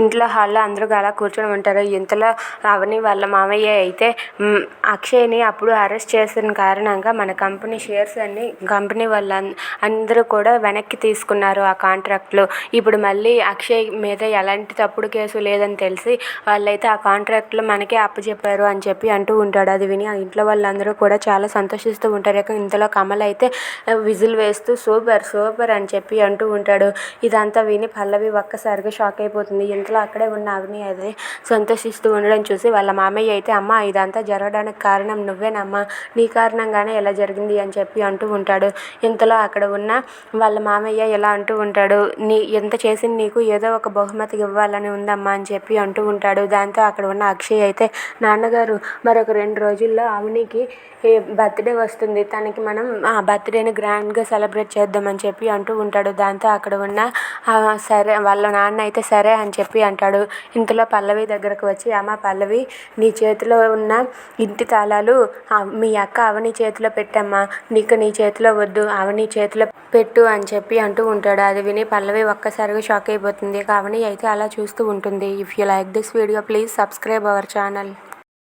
ఇంట్లో హాల్లో అందరూ అలా కూర్చొని ఉంటారు. ఇంతలో అవని వాళ్ళ మామయ్య అయితే అక్షయ్ని అప్పుడు అరెస్ట్ చేసిన కారణంగా మన కంపెనీ షేర్స్ అన్ని కంపెనీ వాళ్ళ అందరూ కూడా వెనక్కి తీసుకున్నారు ఆ కాంట్రాక్ట్లు. ఇప్పుడు మళ్ళీ అక్షయ్ మీద ఎలాంటి తప్పుడు కేసు లేదని తెలిసి వాళ్ళైతే ఆ కాంట్రాక్ట్లు మనకే అప్పచెప్పారు అని చెప్పి అంటూ ఉంటాడు. అది విని ఆ ఇంట్లో వాళ్ళందరూ కూడా చాలా సంతోషిస్తూ ఉంటారు. ఇంతలో కమల్ అయితే విజిల్ వేస్తూ సూపర్ సూపర్ అని చెప్పి అంటూ ఉంటాడు. ఇదంతా విని పల్లవి ఒక్కసారిగా షాక్ అయిపోతుంది. ఇంతలో అక్కడే ఉన్న అవని అది సంతోషిస్తూ ఉండడం చూసి వాళ్ళ మామయ్య అయితే అమ్మ ఇదంతా జరగడానికి కారణం నువ్వేనమ్మా. నీ కారణంగానే ఇలా జరిగింది అని చెప్పి అంటూ ఉంటాడు. ఇంతలో అక్కడ ఉన్న వాళ్ళ మామయ్య ఇలా అంటూ ఉంటాడు నీ ఎంత చేసి నీకు? ఏదో ఒక బహుమతి ఇవ్వాలని ఉందమ్మా అని చెప్పి అంటూ ఉంటాడు. దాంతో అక్కడ ఉన్న అక్షయ్ అయితే నాన్నగారు మరొక రెండు రోజుల్లో అవనికి బర్త్డే వస్తుంది తనకి మనం ఆ బర్త్డేని గ్రాండ్గా సెలబ్రేట్ చేద్దామని చెప్పి అంటూ ఉంటాడు. దాంతో అక్కడ ఉన్న సరే వాళ్ళ నాన్న అయితే సరే అని చెప్పి అంటాడు. ఇంతలో పల్లవి దగ్గరకు వచ్చి అమ్మ పల్లవి నీ చేతిలో ఉన్న ఇంటి తాళాలు మీ అక్క అవని చేతిలో పెట్టమ్మా నీకు నీ చేతిలో వద్దు అవని చేతిలో పెట్టు అని చెప్పి అంటూ ఉంటాడు. అది విని పల్లవి ఒక్కసారిగా షాక్ అయిపోతుంది. ఇక అవని అయితే అలా చూస్తూ ఉంటుంది. If you like this video please subscribe our channel